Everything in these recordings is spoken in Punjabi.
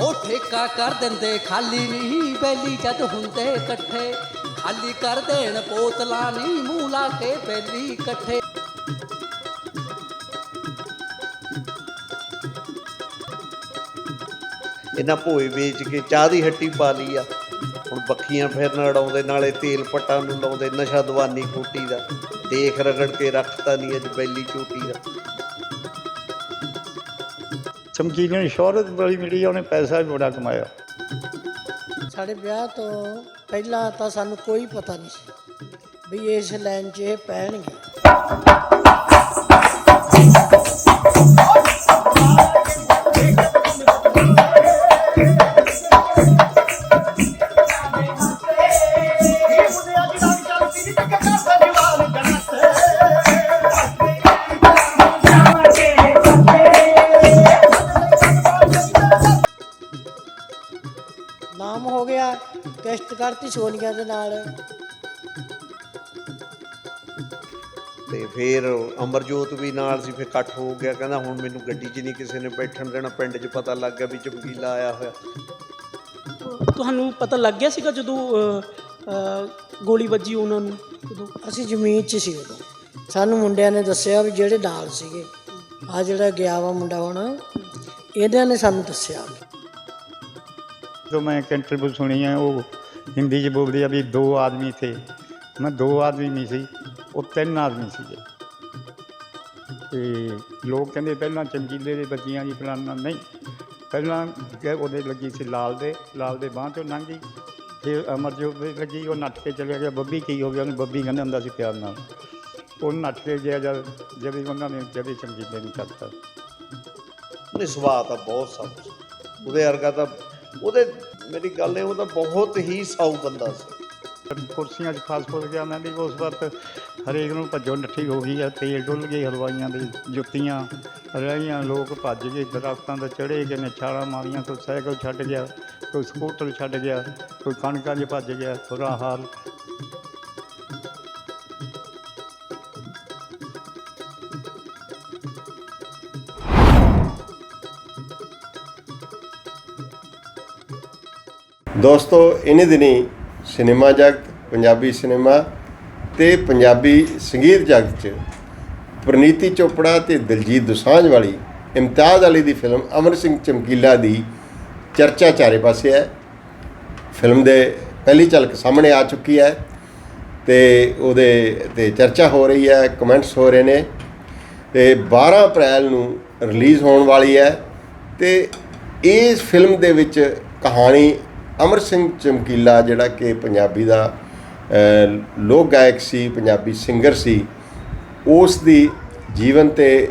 ਉਹ ਠੇਕਾ ਕਰ ਦਿੰਦੇ, ਖਾਲੀ ਨਹੀਂ, ਬੈਲੀ ਜਦ ਹੁੰਦੇ ਇਕੱਠੇ। ਖਾਲੀ ਕਰ ਦੇਣ ਬੋਤਲਾਂ ਨਹੀਂ, ਮੂੰਹ ਲਾ ਕੇ ਬੈਲੀ ਇਕੱਠੇ। ਇਹਨਾਂ ਭੋਏ ਵੇਚ ਕੇ ਚਾਹ ਦੀ ਹੱਟੀ ਪਾ ਲਈ ਆ। ਹੁਣ ਬੱਖੀਆਂ ਫਿਰ ਅੜਾਉਂਦੇ, ਨਾਲੇ ਤੇਲ ਪੱਟਾਂ ਨੂੰ ਲਾਉਂਦੇ, ਨਸ਼ਾ ਦਵਾਨੀ ਕੋਟੀ ਦਾ। ਦੇਖ ਰਗੜ ਕੇ ਰੱਖਤਾ ਨਹੀਂ ਅੱਜ ਬੈਲੀ ਚੋਟੀ ਦਾ। ਚਮਕੀਲੇ ਨੂੰ ਸ਼ੋਹਰਤ ਬੜੀ ਮਿਲੀ ਉਹਨੇ ਪੈਸਾ ਵੀ ਬੜਾ ਕਮਾਇਆ। ਸਾਡੇ ਵਿਆਹ ਤੋਂ ਪਹਿਲਾਂ ਤਾਂ ਸਾਨੂੰ ਕੋਈ ਪਤਾ ਨਹੀਂ ਸੀ ਵੀ ਇਸ ਲਾਈਨ 'ਚ ਇਹ ਪੈਣਗੇ। ਸੋਨੀਆ ਦੇ ਨਾਲ। ਤੇ ਫਿਰ ਅਮਰਜੋਤ ਵੀ ਨਾਲ ਸੀ ਫਿਰ ਇਕੱਠ ਹੋ ਗਿਆ। ਕਹਿੰਦਾ ਹੁਣ ਮੈਨੂੰ ਗੱਡੀ 'ਚ ਨਹੀਂ ਕਿਸੇ ਨੇ ਬੈਠਣ ਦੇਣਾ ਪਿੰਡ 'ਚ ਪਤਾ ਲੱਗ ਗਿਆ ਵੀ ਚਮਕੀਲਾ ਆਇਆ ਹੋਇਆ। ਤੁਹਾਨੂੰ ਪਤਾ ਲੱਗ ਗਿਆ ਸੀਗਾ ਜਦੋਂ ਗੋਲੀ ਵੱਜੀ ਉਹਨਾਂ ਨੂੰ? ਉਦੋਂ ਅਸੀਂ ਜ਼ਮੀਨ 'ਚ ਸੀ ਉਦੋਂ। ਸਾਨੂੰ ਮੁੰਡਿਆਂ ਨੇ ਦੱਸਿਆ ਵੀ ਜਿਹੜੇ ਨਾਲ ਸੀਗੇ। ਆ ਜਿਹੜਾ ਗਿਆ ਵਾ ਮੁੰਡਾ ਹੁਣ ਇਹਨਾਂ ਨੇ ਸਾਨੂੰ ਦੱਸਿਆ। ਜਦੋਂ ਮੈਂ ਇੰਟਰਵਿਊ ਸੁਣੀ ਹੈ ਉਹ ਹਿੰਦੀ 'ਚ ਬੋਲਦੇ ਆ ਵੀ ਦੋ ਆਦਮੀ ਥੇ। ਮੈਂ ਦੋ ਆਦਮੀ ਨਹੀਂ ਸੀ, ਉਹ ਤਿੰਨ ਆਦਮੀ ਸੀਗੇ। ਤੇ ਲੋਕ ਕਹਿੰਦੇ ਪਹਿਲਾਂ ਚਮਕੀਲੇ ਦੇ ਬੱਚੀਆਂ ਜੀ ਫਲਾਨਾ ਨਹੀਂ, ਪਹਿਲਾਂ ਉਹਦੇ ਲੱਗੀ ਸੀ ਲਾਲ ਦੇ ਲਾਲ ਦੇ ਬਾਂਹ ਚੋਂ ਲੰਘ ਗਈ। ਫਿਰ ਅਮਰਜੋਤ ਦੇ ਲੱਗੀ, ਉਹ ਨੱਠ ਕੇ ਚਲੇ ਗਿਆ। ਬੱਬੀ ਕੀ ਹੋ ਗਿਆ? ਉਹਨੂੰ ਬੱਬੀ ਕਹਿੰਦਾ ਹੁੰਦਾ ਸੀ ਪਿਆਰ ਨਾਲ। ਉਹ ਨੱਠ ਕੇ ਗਿਆ ਜਦ ਜਦ ਉਹਨਾਂ ਨੇ ਜਦ ਹੀ ਚਮਕੀਲੇ ਨੂੰ ਕਰਤਾ। ਉਹਨੇ ਸੁਭਾਅ ਤਾਂ ਬਹੁਤ ਸਾਊ ਉਹਦੇ ਵਰਗਾ ਤਾਂ ਉਹਦੇ ਮੇਰੀ ਗੱਲ ਇਹ, ਉਹ ਤਾਂ ਬਹੁਤ ਹੀ ਸਾਊ ਬੰਦਾ ਸੀ। ਕੁਰਸੀਆਂ 'ਚ ਫਸ ਫੁੱਸ ਗਿਆ, ਮੈਂ ਵੀ ਉਸ ਵਕਤ ਹਰੇਕ ਨੂੰ ਭੱਜੋ, ਨੱਠੀ ਹੋ ਗਈ ਆ ਤੇਲ ਡੁੱਲ ਗਏ ਹਲਵਾਈਆਂ ਦੀ ਜੁੱਤੀਆਂ, ਰਹੀਆਂ ਲੋਕ ਭੱਜ ਗਏ, ਦਰਖਤਾਂ ਤੇ ਚੜ੍ਹੇ ਗਏ, ਨੇ ਛਾਲਾਂ ਮਾਰੀਆਂ, ਕੋਈ ਸਾਈਕਲ ਛੱਡ ਗਿਆ, ਕੋਈ ਸਕੂਟਰ ਛੱਡ ਗਿਆ, ਕੋਈ ਕਣਕਾਂ 'ਚ ਭੱਜ ਗਿਆ, ਬੁਰਾ ਹਾਲ। ਦੋਸਤੋ ਇਹਨੇ ਦਿਨੀ ਸਿਨੇਮਾ ਜਗਤ, ਪੰਜਾਬੀ ਸਿਨੇਮਾ ਤੇ ਪੰਜਾਬੀ ਸੰਗੀਤ ਜਗਤ 'ਚ ਪ੍ਰਨੀਤੀ ਚੋਪੜਾ ਤੇ ਦਿਲਜੀਤ ਦੋਸਾਂਝ ਵਾਲੀ ਇਮਤਿਆਜ਼ ਅਲੀ ਦੀ ਫਿਲਮ ਅਮਰ ਸਿੰਘ ਚਮਕੀਲਾ ਦੀ ਚਰਚਾ ਚਾਰੇ ਪਾਸੇ ਹੈ। ਫਿਲਮ ਦੇ ਪਹਿਲੀ ਝਲਕ ਸਾਹਮਣੇ ਆ ਚੁੱਕੀ ਹੈ ਤੇ ਉਹਦੇ ਤੇ ਚਰਚਾ ਹੋ ਰਹੀ ਹੈ, ਕਮੈਂਟਸ ਹੋ ਰਹੇ ਨੇ ਤੇ 12 ਅਪ੍ਰੈਲ ਨੂੰ ਰਿਲੀਜ਼ ਹੋਣ ਵਾਲੀ ਹੈ ਤੇ ਇਸ ਫਿਲਮ ਦੇ ਵਿੱਚ ਕਹਾਣੀ ਅਮਰ ਸਿੰਘ ਚਮਕੀਲਾ ਜਿਹੜਾ ਕਿ ਪੰਜਾਬੀ ਦਾ ਲੋਕ ਗਾਇਕ ਸੀ, ਪੰਜਾਬੀ ਸਿੰਗਰ ਸੀ, ਉਸ ਦੀ ਜੀਵਨ ਤੇ,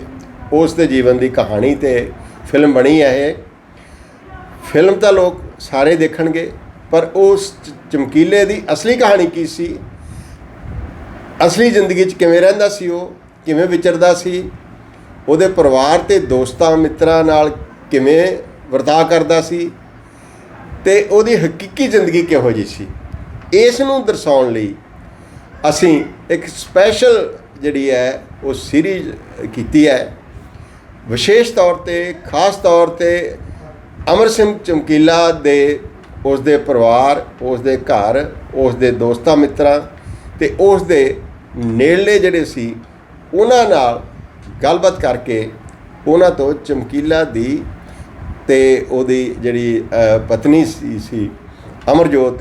ਉਸ ਦੇ ਜੀਵਨ ਦੀ ਕਹਾਣੀ ਤੇ ਫਿਲਮ ਬਣੀ ਹੈ ਇਹ। ਫਿਲਮ ਤਾਂ ਲੋਕ ਸਾਰੇ ਦੇਖਣਗੇ, ਪਰ ਉਸ ਚ- ਚਮਕੀਲੇ ਦੀ ਅਸਲੀ ਕਹਾਣੀ ਕੀ ਸੀ? ਅਸਲੀ ਜ਼ਿੰਦਗੀ 'ਚ ਕਿਵੇਂ ਰਹਿੰਦਾ ਸੀ ਉਹ? ਕਿਵੇਂ ਵਿਚਰਦਾ ਸੀ? ਉਹਦੇ ਪਰਿਵਾਰ ਤੇ ਦੋਸਤਾਂ ਮਿੱਤਰਾਂ ਨਾਲ ਕਿਵੇਂ ਵਰਤਾਅ ਕਰਦਾ ਸੀ? ਤੇ ਉਹਦੀ ਹਕੀਕੀ ਜ਼ਿੰਦਗੀ ਕਿਹੋ ਜਿਹੀ ਸੀ? ਇਸ ਨੂੰ ਦਰਸਾਉਣ ਲਈ ਅਸੀਂ ਇੱਕ ਸਪੈਸ਼ਲ ਜਿਹੜੀ ਹੈ, ਉਹ ਸੀਰੀਜ਼ ਕੀਤੀ ਹੈ। ਵਿਸ਼ੇਸ਼ ਤੌਰ ਤੇ, ਖਾਸ ਤੌਰ ਤੇ ਅਮਰ ਸਿੰਘ ਚਮਕੀਲਾ ਦੇ, ਉਸ ਦੇ ਪਰਿਵਾਰ, ਉਸ ਦੇ ਘਰ, ਉਸ ਦੇ ਦੋਸਤਾਂ, ਮਿੱਤਰਾਂ ਤੇ ਉਸ ਦੇ ਨੇੜਲੇ ਜਿਹੜੇ ਸੀ, ਉਹਨਾਂ ਨਾਲ ਗੱਲਬਾਤ ਕਰਕੇ ਉਹਨਾਂ ਤੋਂ ਚਮਕੀਲਾ ਦੀ ਤੇ ਉਹਦੀ ਜਿਹੜੀ ਪਤਨੀ ਸੀ ਸੀ ਅਮਰਜੋਤ,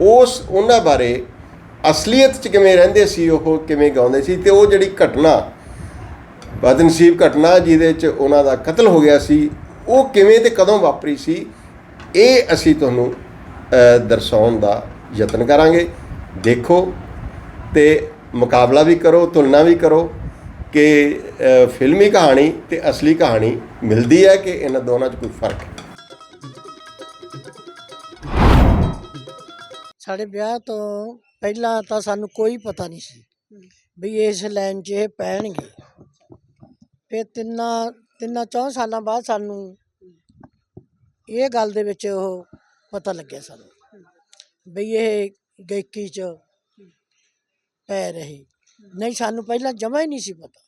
ਉਸ, ਉਹਨਾਂ ਬਾਰੇ ਅਸਲੀਅਤ ਚ ਕਿਵੇਂ ਰਹਿੰਦੇ ਸੀ, ਉਹ ਕਿਵੇਂ ਗਾਉਂਦੇ ਸੀ ਤੇ ਉਹ ਜਿਹੜੀ ਘਟਨਾ, ਬਦਨਸੀਬ ਘਟਨਾ ਜਿਹਦੇ ਚ ਉਹਨਾਂ ਦਾ ਕਤਲ ਹੋ ਗਿਆ ਸੀ, ਉਹ ਕਿਵੇਂ ਤੇ ਕਦੋਂ ਵਾਪਰੀ ਸੀ, ਇਹ ਅਸੀਂ ਤੁਹਾਨੂੰ ਦਰਸਾਉਣ ਦਾ ਯਤਨ ਕਰਾਂਗੇ। ਦੇਖੋ ਤੇ ਮੁਕਾਬਲਾ ਵੀ ਕਰੋ, ਤੁਲਨਾ ਵੀ ਕਰੋ। ਕਿ ਫਿਲਮੀ ਕਹਾਣੀ ਤੇ ਅਸਲੀ ਕਹਾਣੀ ਮਿਲਦੀ ਹੈ ਕਿ ਇਹਨਾਂ ਦੋਨਾਂ 'ਚ ਕੋਈ ਫ਼ਰਕ ਹੈ? ਸਾਡੇ ਵਿਆਹ ਤੋਂ ਪਹਿਲਾਂ ਤਾਂ ਸਾਨੂੰ ਕੋਈ ਪਤਾ ਨਹੀਂ ਸੀ ਵੀ ਇਸ ਲਾਈਨ 'ਚ ਇਹ ਪੈਣਗੇ। ਫਿਰ ਤਿੰਨਾਂ ਤਿੰਨਾਂ ਚੌਂ ਸਾਲਾਂ ਬਾਅਦ ਸਾਨੂੰ ਇਹ ਗੱਲ ਦੇ ਵਿੱਚ ਉਹ ਪਤਾ ਲੱਗਿਆ ਸਾਨੂੰ ਵੀ ਇਹ ਗਾਇਕੀ 'ਚ ਪੈ ਰਹੇ। ਨਹੀਂ, ਸਾਨੂੰ ਪਹਿਲਾਂ ਜਮਾ ਹੀ ਨਹੀਂ ਸੀ ਪਤਾ।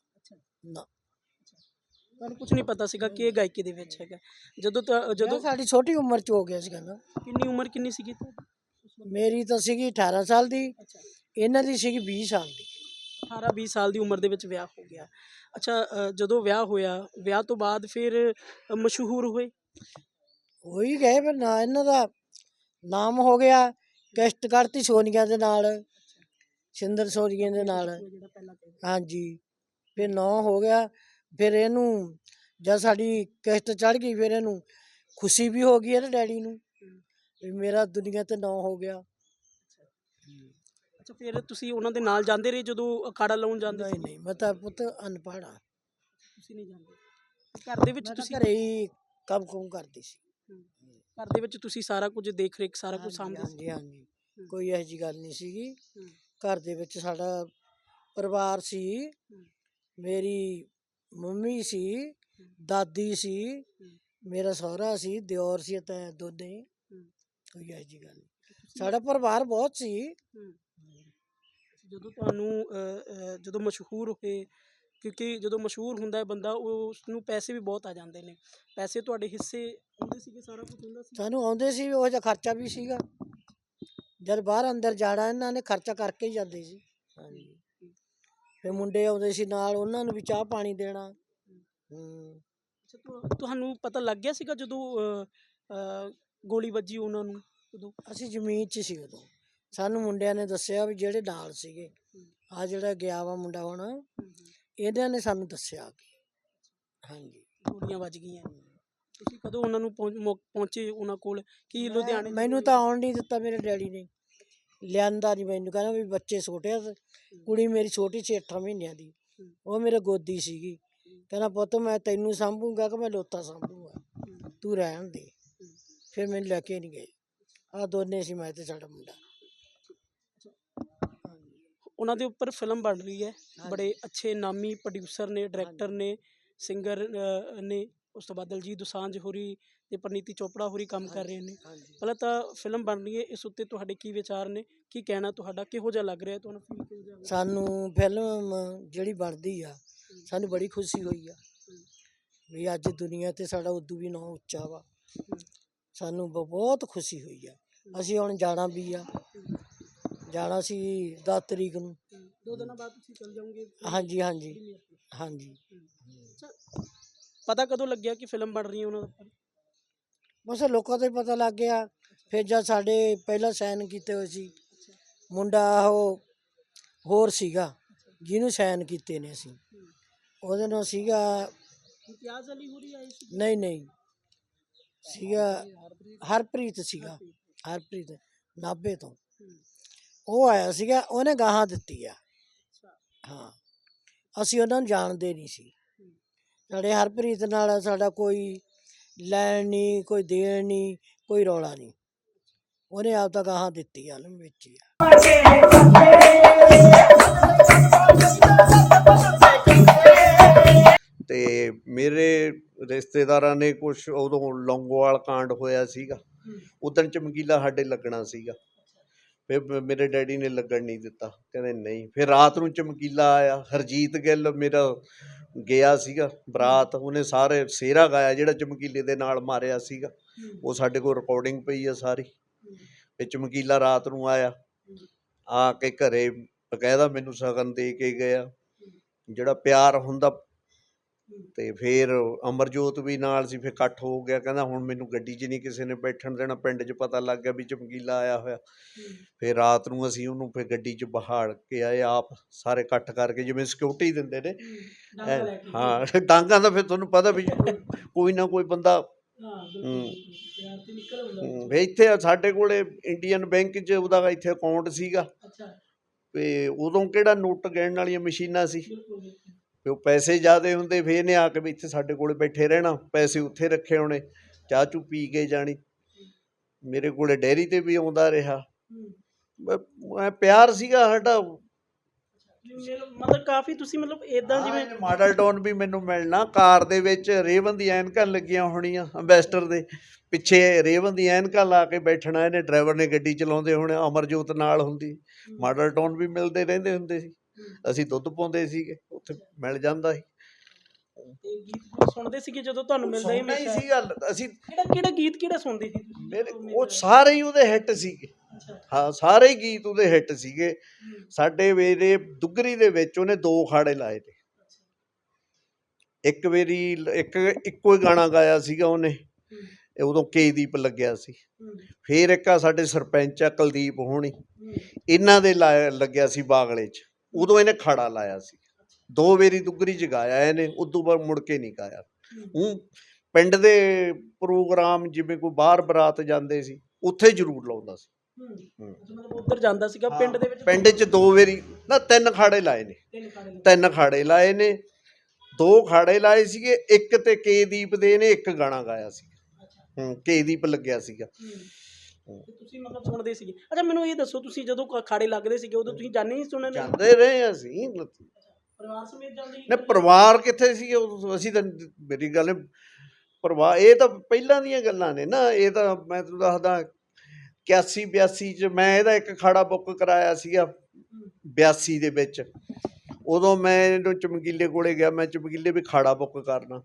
ਨਾ। ਤੁਹਾਨੂੰ ਕੁਝ ਨਹੀਂ ਪਤਾ ਸੀਗਾ ਕਿ ਇਹ ਗਾਇਕੀ ਦੇ ਵਿੱਚ ਹੈਗਾ। ਜਦੋਂ ਜਦੋਂ ਜਦੋਂ ਸਾਡੀ ਛੋਟੀ ਉਮਰ ਚ ਹੋ ਗਿਆ ਸੀਗਾ ਨਾ। ਕਿੰਨੀ ਉਮਰ ਕਿੰਨੀ ਸੀਗੀ ਮੇਰੀ ਤਾਂ ਸੀਗੀ 18 ਸਾਲ ਦੀ। ਅੱਛਾ। ਇਹਨਾਂ ਦੀ ਸੀਗੀ 20 ਸਾਲ ਦੀ। 18 20 ਸਾਲ ਦੀ ਉਮਰ ਦੇ ਵਿੱਚ ਵਿਆਹ ਹੋ ਗਿਆ। ਅੱਛਾ ਅ, ਜਦੋਂ ਵਿਆਹ ਹੋਇਆ ਵਿਆਹ ਤੋਂ ਬਾਅਦ ਫਿਰ ਅ, ਮਸ਼ਹੂਰ ਹੋਏ? ਹੋ ਹੀ ਗਏ ਪਰ ਨਾ ਇਹਨਾਂ ਦਾ ਨਾਮ ਹੋ ਗਿਆ। ਕਿਸ਼ਤ ਕਰਤੀ ਸੋਨੀਆ ਦੇ ਨਾਲ। ਸਿੰਦਰ ਸੋਨੀਆ ਦੇ ਨਾਲ। ਜਿਹੜਾ ਪਹਿਲਾਂ ਕਹਿੰਦੇ ਹਾਂਜੀ। ਫਿਰ ਨੌ ਹੋ ਗਿਆ ਫਿਰ ਇਹਨੂੰ ਜਦ ਸਾਡੀ ਕਿਸ਼ਤ ਚੜ ਗਈ ਫਿਰ ਇਹਨੂੰ ਖੁਸ਼ੀ ਵੀ ਹੋ ਗਈ ਇਹਦੇ ਡੈਡੀ ਨੂੰ ਵੀ ਮੇਰਾ ਦੁਨੀਆ ਤੇ ਨੌ ਹੋ ਗਿਆ। ਅੱਛਾ ਫਿਰ ਤੁਸੀਂ ਉਹਨਾਂ ਦੇ ਨਾਲ ਜਾਂਦੇ ਰਹੇ ਜਦੋਂ ਅਖਾੜਾ ਲਾਉਣ ਜਾਂਦੇ ਨਹੀਂ ਨਹੀਂ ਮੈਂ ਤਾਂ ਪੁੱਤ ਅਨਪੜ੍ਹ ਆ ਤੁਸੀਂ ਨਹੀਂ ਜਾਂਦੇ। ਘਰ ਦੇ ਵਿੱਚ ਤੁਸੀਂ ਘਰੇ ਹੀ ਕੰਮ ਕੁਮ ਕਰਦੀ ਸੀ। ਘਰ ਦੇ ਵਿੱਚ ਤੁਸੀਂ ਸਾਰਾ ਕੁਝ ਦੇਖ ਰੇਖ ਸਾਰਾ ਕੁਝ ਸਾਂਭਦੇ ਸੀ? ਹਾਂਜੀ। ਕੋਈ ਇਹੋ ਜੀ ਗੱਲ ਨਹੀਂ ਸੀਗੀ। ਘਰ ਦੇ ਵਿੱਚ ਸਾਡਾ ਪਰਿਵਾਰ ਸੀ। ਮੇਰੀ ਮੰਮੀ ਸੀ ਦਾਦੀ ਸੀ ਮੇਰਾ ਸਹੁਰਾ ਸੀ ਦਿਓਰ ਸੀ ਤੇ ਦੋਨੇ ਕੋਈ ਇਹੋ ਜੀ ਗੱਲ ਸਾਡਾ ਪਰਿਵਾਰ ਬਹੁਤ ਸੀ। ਜਦੋਂ ਤੁਹਾਨੂੰ ਅ, ਅ, ਜਦੋਂ ਮਸ਼ਹੂਰ ਹੋਏ ਕਿਉਂਕਿ ਜਦੋਂ ਮਸ਼ਹੂਰ ਹੁੰਦਾ ਹੈ ਬੰਦਾ ਉਹ ਉਸ ਨੂੰ ਪੈਸੇ ਵੀ ਬਹੁਤ ਆ ਜਾਂਦੇ ਨੇ। ਪੈਸੇ ਤੁਹਾਡੇ ਹਿੱਸੇ ਹੁੰਦੇ ਸੀਗੇ ਸਾਰਾ ਕੁਝ ਹੁੰਦਾ ਸੀ? ਸਾਨੂੰ ਆਉਂਦੇ ਸੀ ਉਹ ਜਿਹਾ ਖਰਚਾ ਵੀ ਸੀਗਾ। ਜਦ ਬਾਹਰ ਅੰਦਰ ਜਾਣਾ ਇਹਨਾਂ ਨੇ ਖਰਚਾ ਕਰਕੇ ਹੀ ਜਾਂਦੇ ਸੀ। ਹਾਂਜੀ। ਫਿਰ ਮੁੰਡੇ ਆਉਂਦੇ ਸੀ ਨਾਲ ਉਹਨਾਂ ਨੂੰ ਵੀ ਚਾਹ ਪਾਣੀ ਦੇਣਾ। ਹੂੰ। ਅੱਛਾ ਤੁਹਾ- ਤੁਹਾਨੂੰ ਪਤਾ ਲੱਗ ਗਿਆ ਸੀਗਾ ਜਦੋਂ ਗੋਲੀ ਵੱਜੀ ਉਹਨਾਂ ਨੂੰ ਉਦੋਂ? ਅਸੀਂ ਜ਼ਮੀਨ 'ਚ ਸੀ ਉਦੋਂ। ਸਾਨੂੰ ਮੁੰਡਿਆਂ ਨੇ ਦੱਸਿਆ ਵੀ ਜਿਹੜੇ ਨਾਲ ਸੀਗੇ। ਆ ਜਿਹੜਾ ਗਿਆ ਵਾ ਮੁੰਡਾ ਹੁਣ ਇਹਨਾਂ ਨੇ ਸਾਨੂੰ ਦੱਸਿਆ ਕਿ। ਹਾਂਜੀ। ਗੋਲੀਆਂ ਵੱਜ ਗਈਆਂ। ਤੁਸੀਂ ਕਦੋਂ ਉਹਨਾਂ ਨੂੰ ਪਹੁੰਚ- ਮੌ- ਪਹੁੰਚੇ ਉਹਨਾਂ ਕੋਲ? ਕੀ ਲੁਧਿਆਣੇ ਮੈਨੂੰ ਤਾਂ ਆਉਣ ਨਹੀਂ ਦਿੱਤਾ ਮੇਰੇ ਡੈਡੀ ਨੇ। ਲਿਆਂਦਾ ਨਹੀਂ ਮੈਨੂੰ ਕਹਿੰਦਾ ਵੀ ਬੱਚੇ ਛੋਟੇ ਆ ਕੁੜੀ ਮੇਰੀ ਛੋਟੀ ਸੀ 8 ਮਹੀਨਿਆਂ ਦੀ। ਉਹ ਮੇਰੇ ਗੋਦੀ ਸੀਗੀ। ਕਹਿੰਦਾ ਪੁੱਤ ਮੈਂ ਤੈਨੂੰ ਸੰਭੂਗਾ ਕਿ ਮੈਂ ਲੋਤਾ ਸੰਭੂਗਾ? ਤੂੰ ਰਹਿਣ ਦੇ। ਫਿਰ ਮੈਨੂੰ ਲੈ ਕੇ ਨਹੀਂ ਗਏ। ਆ ਦੋਨੇ ਸੀ ਮੈਂ ਤੇ ਸਾਡਾ ਮੁੰਡਾ। ਉਹਨਾਂ ਦੇ ਉੱਪਰ ਫਿਲਮ ਬਣ ਰਹੀ ਹੈ। ਬੜੇ ਅੱਛੇ ਨਾਮੀ ਪ੍ਰੋਡਿਊਸਰ ਨੇ ਡਾਇਰੈਕਟਰ ਨੇ ਸਿੰਗਰ ਨੇ। ਉਸ ਤੋਂ ਬਾਅਦ ਦਲਜੀਤ ਦੋਸਾਂਝ ਹੋਰੀ ਤੇ ਪ੍ਰਨੀਤੀ ਚੋਪੜਾ ਹੋਰੀ ਕੰਮ ਕਰ ਰਹੇ ਨੇ। ਪਹਿਲਾਂ ਤਾਂ ਫਿਲਮ ਬਣ ਰਹੀ ਹੈ ਇਸ ਉੱਤੇ ਤੁਹਾਡੇ ਕੀ ਵਿਚਾਰ ਨੇ? ਕੀ ਕਹਿਣਾ ਤੁਹਾਡਾ? ਕਿਹੋ ਜਿਹਾ ਲੱਗ ਰਿਹਾ ਤੁਹਾਨੂੰ ਫੀਲ ਕਿਹੋ ਜਿਹਾ ਹੋ ਰਿਹਾ? ਸਾਨੂੰ ਫਿਲਮ ਜਿਹੜੀ ਬਣਦੀ ਆ ਸਾਨੂੰ ਬੜੀ ਖੁਸ਼ੀ ਹੋਈ ਆ। ਵੀ ਅੱਜ ਦੁਨੀਆ ਤੇ ਸਾਡਾ ਉਦੋਂ ਵੀ ਨਾਂ ਉੱਚਾ ਵਾ। ਸਾਨੂੰ ਬ- ਬਹੁਤ ਖੁਸ਼ੀ ਹੋਈ ਆ। ਅਸੀਂ ਹੁਣ ਜਾਣਾ ਵੀ ਆ। ਜਾਣਾ ਸੀ 10 ਤਰੀਕ ਨੂੰ। ਦੋ ਦਿਨਾਂ ਬਾਅਦ ਤੁਸੀਂ ਚੱਲ ਜਾਓਗੇ। ਹਾਂਜੀ ਹਾਂਜੀ। ਹਾਂਜੀ। ਅੱਛਾ, ਪਤਾ ਕਦੋਂ ਲੱਗਿਆ ਕਿ ਫਿਲਮ ਬਣ ਰਹੀ ਹੈ ਉਹਨਾਂ ਦਾ ਬਸ ਲੋਕਾਂ ਤੋਂ ਹੀ ਪਤਾ ਲੱਗ ਗਿਆ। ਫਿਰ ਜਦ ਸਾਡੇ ਪਹਿਲਾਂ ਸਾਈਨ ਕੀਤੇ ਹੋਏ ਸੀ ਮੁੰਡਾ ਉਹ ਹੋਰ ਸੀਗਾ ਜਿਹਨੂੰ ਸਾਈਨ ਕੀਤੇ ਨੇ ਅਸੀਂ। ਉਹਦੇ ਨਾਲ ਸੀਗਾ ਇਮਤਿਆਜ਼ ਅਲੀ ਹੋਰੀ ਆਏ ਸੀ? ਨਹੀਂ ਨਹੀਂ। ਸੀਗਾ ਹਰਪ੍ਰੀਤ ਸੀਗਾ ਹਰਪ੍ਰੀਤ ਨਾਭੇ ਤੋਂ। ਉਹ ਆਇਆ ਸੀਗਾ ਉਹਨੇ ਗਾਹਾਂ ਦਿੱਤੀ ਆ। ਹਾਂ। ਅਸੀਂ ਉਹਨਾਂ ਨੂੰ ਜਾਣਦੇ ਨਹੀਂ ਸੀ। ਸਾਡੇ ਹਰਪ੍ਰੀਤ ਨਾਲ ਸਾਡਾ ਕੋਈ ਲੈਣ ਨਹੀਂ ਕੋਈ ਦੇਣ ਨਹੀਂ ਕੋਈ ਰੌਲਾ ਨਹੀਂ। ਉਹਨੇ ਆਪ ਤਾਂ ਗਾਹਾਂ ਦਿੱਤੀ ਆ ਨਾ ਵਿੱਚ ਹੀ ਆ। ਤੇ ਮੇਰੇ ਰਿਸ਼ਤੇਦਾਰਾਂ ਨੇ ਕੁਝ ਉਦੋਂ ਲੌਂਗੋਵਾਲ ਕਾਂਡ ਹੋਇਆ ਸੀਗਾ। ਉਦੋਂ ਚਮਕੀਲਾ ਸਾਡੇ ਲੱਗਣਾ ਸੀਗਾ। ਫਿਰ ਮੇਰੇ ਡੈਡੀ ਨੇ ਲੱਗਣ ਨਹੀਂ ਦਿੱਤਾ। ਕਹਿੰਦੇ ਨਹੀਂ। ਫਿਰ ਰਾਤ ਨੂੰ ਚਮਕੀਲਾ ਆਇਆ। ਹਰਜੀਤ ਗਿੱਲ ਮੇਰਾ ਗਿਆ ਸੀਗਾ। ਬਰਾਤ ਉਹਨੇ ਸਾਰੇ ਸੇਰਾ ਗਾਇਆ ਜਿਹੜਾ ਚਮਕੀਲੇ ਦੇ ਨਾਲ ਮਾਰਿਆ ਸੀਗਾ। ਉਹ ਸਾਡੇ ਕੋਲ ਰਿਕਾਰਡਿੰਗ ਪਈ ਆ ਸਾਰੀ। ਤੇ ਚਮਕੀਲਾ ਰਾਤ ਨੂੰ ਆਇਆ। ਆ ਕੇ ਘਰੇ ਬਕਾਇਦਾ ਮੈਨੂੰ ਸ਼ਗਨ ਦੇ ਕੇ ਗਿਆ। ਜਿਹੜਾ ਪਿਆਰ ਹੁੰਦਾ ਤੇ ਫਿਰ ਅਮਰਜੋਤ ਵੀ ਨਾਲ ਸੀ ਫਿਰ ਇਕੱਠ ਹੋ ਗਿਆ। ਕਹਿੰਦਾ ਹੁਣ ਮੈਨੂੰ ਗੱਡੀ 'ਚ ਨਹੀਂ ਕਿਸੇ ਨੇ ਬੈਠਣ ਦੇਣਾ ਪਿੰਡ 'ਚ ਪਤਾ ਲੱਗ ਗਿਆ ਵੀ ਚਮਕੀਲਾ ਆਇਆ ਹੋਇਆ। ਫਿਰ ਰਾਤ ਨੂੰ ਅਸੀਂ ਉਹਨੂੰ ਫਿਰ ਗੱਡੀ 'ਚ ਬਹਾੜ ਕੇ ਆਏ ਆਪ ਸਾਰੇ ਇਕੱਠ ਕਰਕੇ ਜਿਵੇਂ ਸਿਕਿਉਰਿਟੀ ਦਿੰਦੇ ਨੇ। ਹਾਂ ਡਾਂਗਾਂ ਦਾ ਫਿਰ ਤੁਹਾਨੂੰ ਪਤਾ ਵੀ ਕੋਈ ਨਾ ਕੋਈ ਬੰਦਾ ਵੀ ਇੱਥੇ ਸਾਡੇ ਕੋਲੇ ਇੰਡੀਅਨ ਬੈਂਕ 'ਚ ਉਹਦਾ ਇੱਥੇ ਅਕਾਊਂਟ ਸੀਗਾ। ਅੱਛਾ। ਤੇ ਉਦੋਂ ਕਿਹੜਾ ਨੋਟ ਗਿਣਨ ਵਾਲੀਆਂ ਮਸ਼ੀਨਾਂ ਸੀ? ਤੇ ਉਹ ਪੈਸੇ ਜ਼ਿਆਦੇ ਹੁੰਦੇ ਫੇਰ ਇਹਨੇ ਆ ਕੇ ਵੀ ਇੱਥੇ ਸਾਡੇ ਕੋਲੇ ਬੈਠੇ ਰਹਿਣਾ ਪੈਸੇ ਉੱਥੇ ਰੱਖੇ ਹੋਣੇ ਚਾਹ ਚੂ ਪੀ ਕੇ ਜਾਣੀ। ਮੇਰੇ ਕੋਲੇ ਡੈਰੀ ਤੇ ਵੀ ਆਉਂਦਾ ਰਿਹਾ। ਮੈਂ ਪਿਆਰ ਸੀਗਾ ਸਾਡਾ। ਮਤਲਬ ਕਾਫੀ ਤੁਸੀਂ ਮਤਲਬ ਇਦਾਂ ਜਿਵੇਂ ਜਿਵੇਂ ਮਾਡਲ ਟਾਊਨ ਵੀ ਮੈਨੂੰ ਮਿਲਣਾ। ਕਾਰ ਦੇ ਵਿੱਚ ਰੇਵਨ ਦੀ ਐਨਕਾਂ ਲੱਗੀਆਂ ਹੋਣੀਆਂ ਅੰਬੈਸਟਰ ਦੇ। ਪਿੱਛੇ ਰੇਵਨ ਦੀ ਐਨਕਾਂ ਲਾ ਕੇ ਬੈਠਣਾ ਇਹਨੇ ਡਰਾਈਵਰ ਨੇ ਗੱਡੀ ਚਲਾਉਂਦੇ ਹੋਣੇ ਅਮਰਜੋਤ ਨਾਲ ਹੁੰਦੀ। ਮਾਡਲ ਟਾਊਨ ਵੀ ਮਿਲਦੇ ਰਹਿੰਦੇ ਹੁੰਦੇ ਸੀ। ਅਸੀਂ ਦੁੱਧ ਪਾਉਂਦੇ ਸੀਗੇ। ਉੱਥੇ ਮਿਲ ਜਾਂਦਾ ਸੀ। ਤੇ ਗੀਤ ਸੁਣਦੇ ਸੀਗੇ ਜਦੋਂ ਤੁਹਾਨੂੰ ਮਿਲਦਾ ਹੀ ਸੁਣਨਾ ਹੀ ਸੀ ਗੱਲ ਅਸੀਂ ਕਿਹੜਾ ਕਿਹੜਾ ਗੀਤ ਕਿਹੜਾ ਸੁਣਦੇ ਸੀ ਤੁਸੀਂ ਮੇਰੇ ਜਦੋਂ ਉਹ? ਸਾਰੇ ਹੀ ਉਹਦੇ ਹਿੱਟ ਸੀਗੇ। ਅੱਛਾ। ਹਾਂ ਸਾਰੇ ਹੀ ਗੀਤ ਉਹਦੇ ਹਿੱਟ ਸੀਗੇ। ਸਾਡੇ ਵੇਰੇ ਦੁੱਗਰੀ ਦੇ ਵਿੱਚ ਉਹਨੇ ਦੋ ਖਾੜੇ ਲਾਏ ਤੇ ਇੱਕ ਵੇਰੀ ਇੱਕ ਇੱਕੋ ਹੀ ਗਾਣਾ ਗਾਇਆ ਸੀਗਾ ਉਹਨੇ। ਹੂੰ, ਇਹ ਉਦੋਂ ਕੇਦੀਪ ਲੱਗਿਆ ਸੀ। ਹੂੰ, ਫੇਰ ਇੱਕ ਆ ਸਾਡੇ ਸਰਪੰਚ ਆ ਕੁਲਦੀਪ ਹੋਣੀ। ਹੂੰ, ਇਹਨਾਂ ਦੇ ਲਾਇਆ- ਲੱਗਿਆ ਸੀ ਬਾਗਲੇ 'ਚ। ਉਦੋਂ ਇਹਨੇ ਖਾੜਾ ਲਾਇਆ ਸੀ। ਦੋ ਵੇਰੀ ਦੁੱਗਰੀ ਚ ਗਾਇਆ ਇਹਨੇ ਉਦੋਂ ਬਾਅਦ ਮੁੜ ਕੇ ਨਹੀਂ ਗਾਇਆ। ਹੂੰ। ਪਿੰਡ ਦੇ ਪ੍ਰੋਗਰਾਮ ਜਿਵੇਂ ਕੋਈ ਬਾਹਰ ਬਰਾਤ ਜਾਂਦੇ ਸੀ ਉੱਥੇ ਜ਼ਰੂਰ ਲਾਉਂਦਾ ਸੀ। ਹੂੰ। ਹੂੰ। ਅੱਛਾ, ਮਤਲਬ ਉੱਧਰ ਜਾਂਦਾ ਸੀਗਾ ਪਿੰਡ ਦੇ ਵਿੱਚ ਪਿੰਡ 'ਚ ਦੋ ਵੇਰੀ ਨਾ ਤਿੰਨ ਖਾੜੇ ਲਾਏ ਨੇ। ਤਿੰਨ ਖਾੜੇ ਖਾੜੇ ਲਾਏ ਨੇ ਦੋ ਖਾੜੇ ਲਾਏ ਸੀਗੇ ਇੱਕ ਤੇ ਕੇਦੀਪ ਦੇ ਨੇ ਇੱਕ ਗਾਣਾ ਗਾਇਆ ਸੀ। ਹੂੰ ਕੇਦੀਪ ਲੱਗਿਆ ਸੀਗਾ। ਤੁਸੀਂ ਮਤਲਬ ਸੁਣਦੇ ਸੀਗੇ। ਅੱਛਾ ਮੈਨੂੰ ਇਹ ਦੱਸੋ ਤੁਸੀਂ ਜਦੋਂ ਅਖਾੜੇ ਲੱਗਦੇ ਸੀਗੇ ਉਦੋਂ ਤੁਸੀਂ ਜਾਣੇ ਨਹੀਂ ਸੁਣਨ? ਜਾਂਦੇ ਰਹੇ ਅਸੀਂ ਪਰਿਵਾਰ ਸਮੇਤ ਜਾਂਦੇ ਸੀ ਨੇ ਪਰਿਵਾਰ ਕਿੱਥੇ ਸੀ? ਅਸੀਂ ਤਾਂ ਮੇਰੀ ਗੱਲ ਪਰਿਵਾਰ ਇਹ ਤਾਂ ਪਹਿਲਾਂ ਦੀਆਂ ਗੱਲਾਂ ਨੇ ਨਾ ਇਹ ਤਾਂ ਮੈਂ ਤੁਹਾਨੂੰ ਦੱਸਦਾ 81 82 ਚ ਮੈਂ ਇਹਦਾ ਇੱਕ ਖਾੜਾ ਬੁੱਕ ਕਰਾਇਆ ਸੀਗਾ 82 ਦੇ ਵਿੱਚ। ਉਦੋਂ ਮੈਂ ਇਹਨੂੰ ਚਮਕੀਲੇ ਕੋਲੇ ਗਿਆ ਮੈਂ ਚਮਕੀਲੇ ਵੀ ਖਾੜਾ ਬੁੱਕ ਕਰਨਾ।